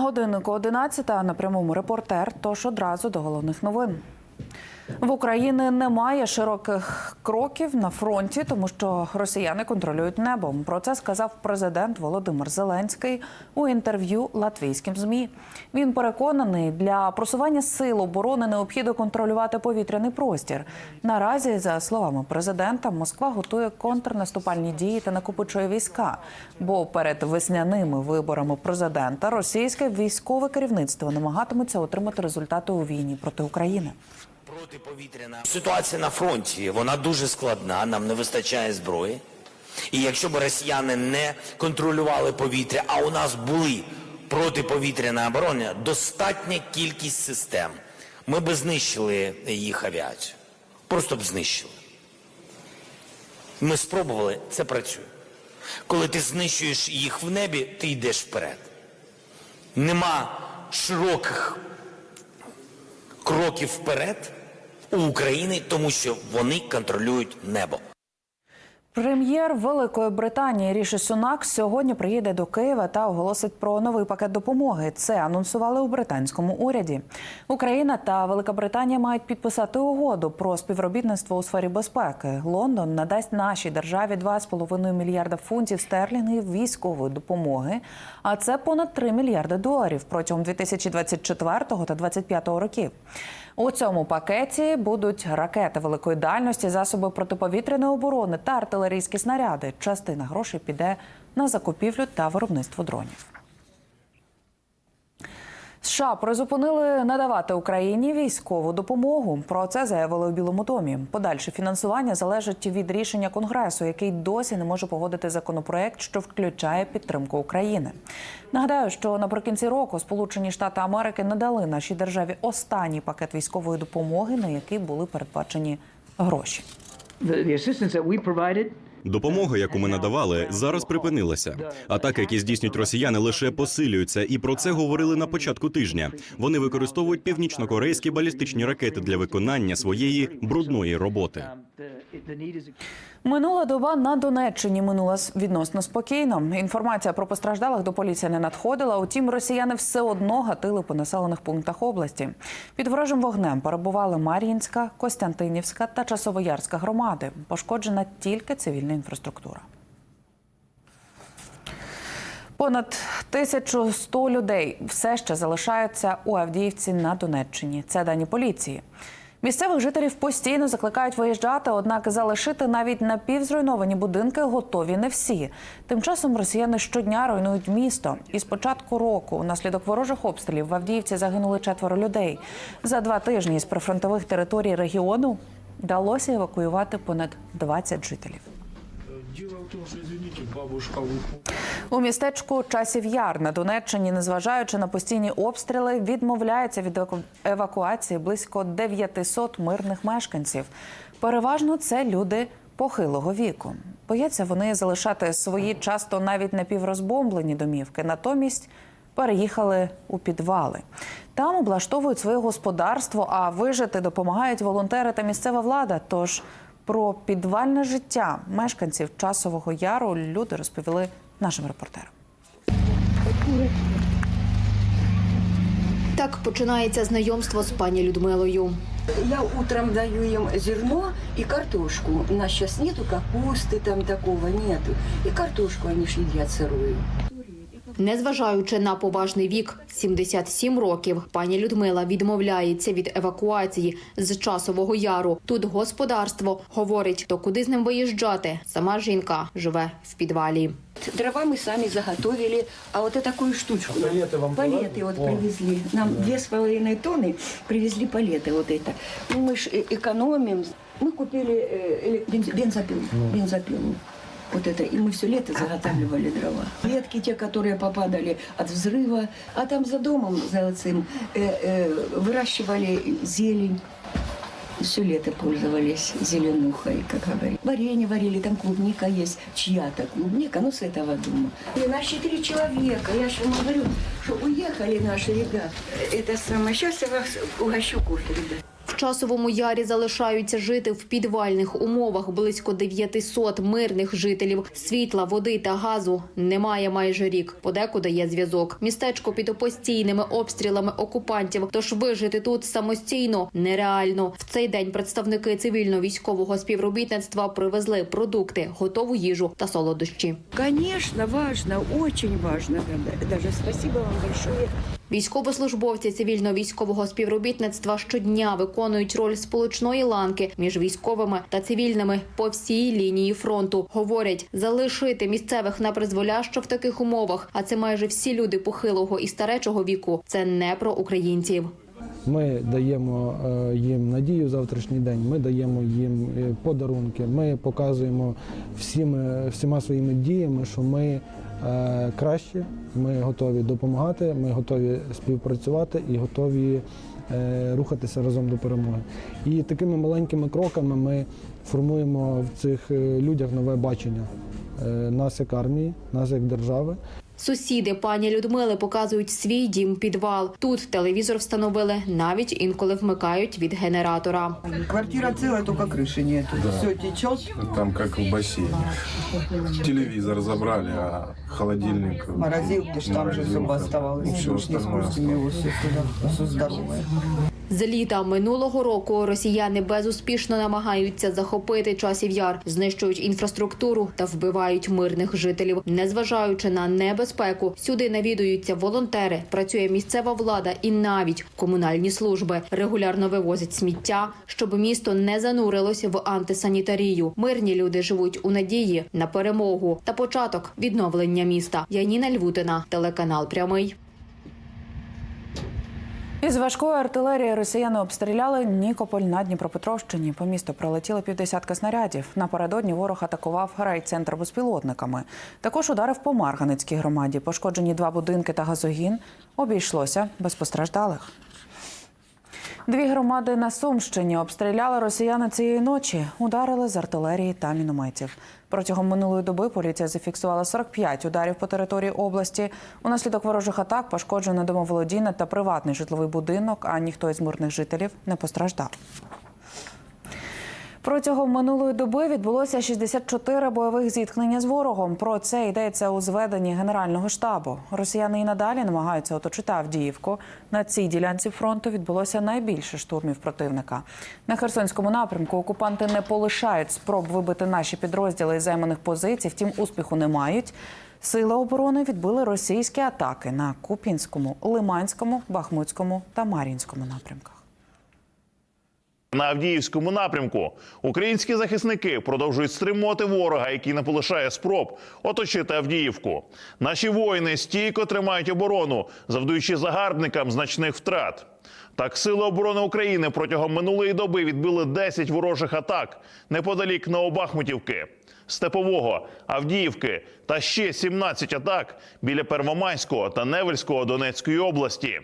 годиннику 11 на прямому репортер. Тож одразу до головних новин. В Україні немає широких кроків на фронті, тому що росіяни контролюють небо. Про це сказав президент Володимир Зеленський у інтерв'ю латвійським змі. Він переконаний, для просування сил оборони необхідно контролювати повітряний простір. Наразі, за словами президента, Москва готує контрнаступальні дії та накопичує війська. Бо перед весняними виборами президента російське військове керівництво намагатиметься отримати результати у війні проти України. Протиповітряна ситуація на фронті вона дуже складна. Нам не вистачає зброї. І якщо б росіяни не контролювали повітря, а у нас були протиповітряна оборона, достатня кількість систем, ми б знищили їх авіацію. Просто б знищили. Ми спробували, це працює. Коли ти знищуєш їх в небі, ти йдеш вперед. Нема широких кроків вперед у України, тому що вони контролюють небо. Прем'єр Великої Британії Ріші Сунак сьогодні приїде до Києва та оголосить про новий пакет допомоги. Це анонсували у британському уряді. Україна та Велика Британія мають підписати угоду про співробітництво у сфері безпеки. Лондон надасть нашій державі 2,5 мільярда фунтів стерлінгів військової допомоги. А це понад 3 мільярди доларів протягом 2024 та 2025 років. У цьому пакеті будуть ракети великої дальності, засоби протиповітряної оборони та артилерійські снаряди. Частина грошей піде на закупівлю та виробництво дронів. США призупинили надавати Україні військову допомогу. Про це заявили у Білому домі. Подальше фінансування залежить від рішення конгресу, який досі не може погодити законопроект, що включає підтримку України. Нагадаю, що наприкінці року Сполучені Штати Америки надали нашій державі останній пакет військової допомоги, на який були передбачені гроші. The, assistance that we provided Допомога, яку ми надавали, зараз припинилася. Атаки, які здійснюють росіяни, лише посилюються, і про це говорили на початку тижня. Вони використовують північно-корейські балістичні ракети для виконання своєї брудної роботи. Минула доба на Донеччині минула відносно спокійно. Інформація про постраждалих до поліції не надходила. Утім, росіяни все одно гатили по населених пунктах області. Під ворожим вогнем перебували Мар'їнська, Костянтинівська та Часовоярська громади. Пошкоджена тільки цивільна інфраструктура. Понад 1100 людей все ще залишаються у Авдіївці на Донеччині. Це дані поліції. Місцевих жителів постійно закликають виїжджати, однак залишити навіть напівзруйновані будинки готові не всі. Тим часом росіяни щодня руйнують місто. І з початку року, унаслідок ворожих обстрілів, в Авдіївці загинули четверо людей. За два тижні з прифронтових територій регіону вдалося евакуювати понад 20 жителів. Дело в том, что, извините, бабушка. У містечку Часів Яр на Донеччині, незважаючи на постійні обстріли, відмовляється від евакуації близько 900 мирних мешканців. Переважно це люди похилого віку. Бояться вони залишати свої часто навіть напіврозбомблені домівки. Натомість переїхали у підвали. Там облаштовують своє господарство, а вижити допомагають волонтери та місцева влада. Тож про підвальне життя мешканців часового яру люди розповіли нашим репортерам. Так починається знайомство з пані Людмилою. Я утром даю им зерно и картошку. У нас сейчас нету капусты, там такого нету. И картошку они ж едят сырую. Незважаючи на поважний вік 77 років, пані Людмила відмовляється від евакуації з часового яру. Тут господарство говорить, то куди з ним виїжджати. Сама жінка живе в підвалі. Дрова мы сами заготовили, а вот и такую штучку. Палеты вам Палеты вот привезли. Нам две с половиной тонны привезли палеты вот это. Ну, мы ж э, экономим. Мы купили э, эле- бенз- бензопилу. Бензопилу. Вот это. И мы все лето заготавливали дрова. Ветки те, которые попадали от взрыва. А там за домом, за этим, э, э, выращивали зелень. Все лето пользовались зеленухой, как говорят. Варенье варили, там клубника есть, чья-то клубника, ну с этого дома. И нас четыре человека, я же вам говорю, что уехали наши ребята. Это самое, сейчас я вас угощу кофе, ребят. Часовому ярі залишаються жити в підвальних умовах. Близько 900 мирних жителів. Світла, води та газу немає майже рік. Подекуди є зв'язок. Містечко під постійними обстрілами окупантів. Тож вижити тут самостійно нереально. В цей день представники цивільно-військового співробітництва привезли продукти, готову їжу та солодощі. Конечно, важно, очень важно. Даже спасибо вам большое. Військовослужбовці цивільно-військового співробітництва щодня виконують роль сполучної ланки між військовими та цивільними по всій лінії фронту. Говорять, залишити місцевих на призволяще в таких умовах, а це майже всі люди похилого і старечого віку. Це не про українців. Ми даємо е, їм надію завтрашній день. Ми даємо їм е, подарунки. Ми показуємо всіми, всіма своїми діями, що ми е, кращі, ми готові допомагати, ми готові співпрацювати і готові рухатися разом до перемоги. І такими маленькими кроками ми формуємо в цих людях нове бачення нас як армії, нас як держави. Сусіди пані Людмили показують свій дім підвал. Тут телевізор встановили, навіть інколи вмикають від генератора. Квартира целая, только крыши нет. Все течет, Там как в бассейне. Телевизор забрали, а холодильник... морозилки, ж там же все морозилка. оставалось. Ну, всё Мы ж не остальное спустим его все туда, все здоровое. З літа минулого року росіяни безуспішно намагаються захопити часів яр, знищують інфраструктуру та вбивають мирних жителів. Незважаючи на небезпеку, сюди навідуються волонтери, працює місцева влада і навіть комунальні служби регулярно вивозять сміття, щоб місто не занурилось в антисанітарію. Мирні люди живуть у надії на перемогу та початок відновлення міста. Яніна Львутина, телеканал Прямий. Із важкої артилерії росіяни обстріляли Нікополь на Дніпропетровщині. По місту прилетіли півдесятка снарядів. Напередодні ворог атакував райцентр безпілотниками. Також ударив по Марганицькій громаді. Пошкоджені два будинки та газогін. Обійшлося без постраждалих. Дві громади на Сумщині обстріляли росіяни цієї ночі. Ударили з артилерії та мінометів. Протягом минулої доби поліція зафіксувала 45 ударів по території області. Унаслідок ворожих атак пошкоджено домоволодіння та приватний житловий будинок, а ніхто із мирних жителів не постраждав. Протягом минулої доби відбулося 64 бойових зіткнення з ворогом. Про це йдеться у зведенні Генерального штабу. Росіяни і надалі намагаються оточити Авдіївку. На цій ділянці фронту відбулося найбільше штурмів противника. На Херсонському напрямку окупанти не полишають спроб вибити наші підрозділи із займаних позицій, втім успіху не мають. Сили оборони відбили російські атаки на Купінському, Лиманському, Бахмутському та Мар'їнському напрямках. На Авдіївському напрямку українські захисники продовжують стримувати ворога, який не полишає спроб оточити Авдіївку. Наші воїни стійко тримають оборону, завдаючи загарбникам значних втрат. Так, сили оборони України протягом минулої доби відбили 10 ворожих атак неподалік Новобахмутівки, Степового, Авдіївки та ще 17 атак біля Первомайського та Невельського Донецької області.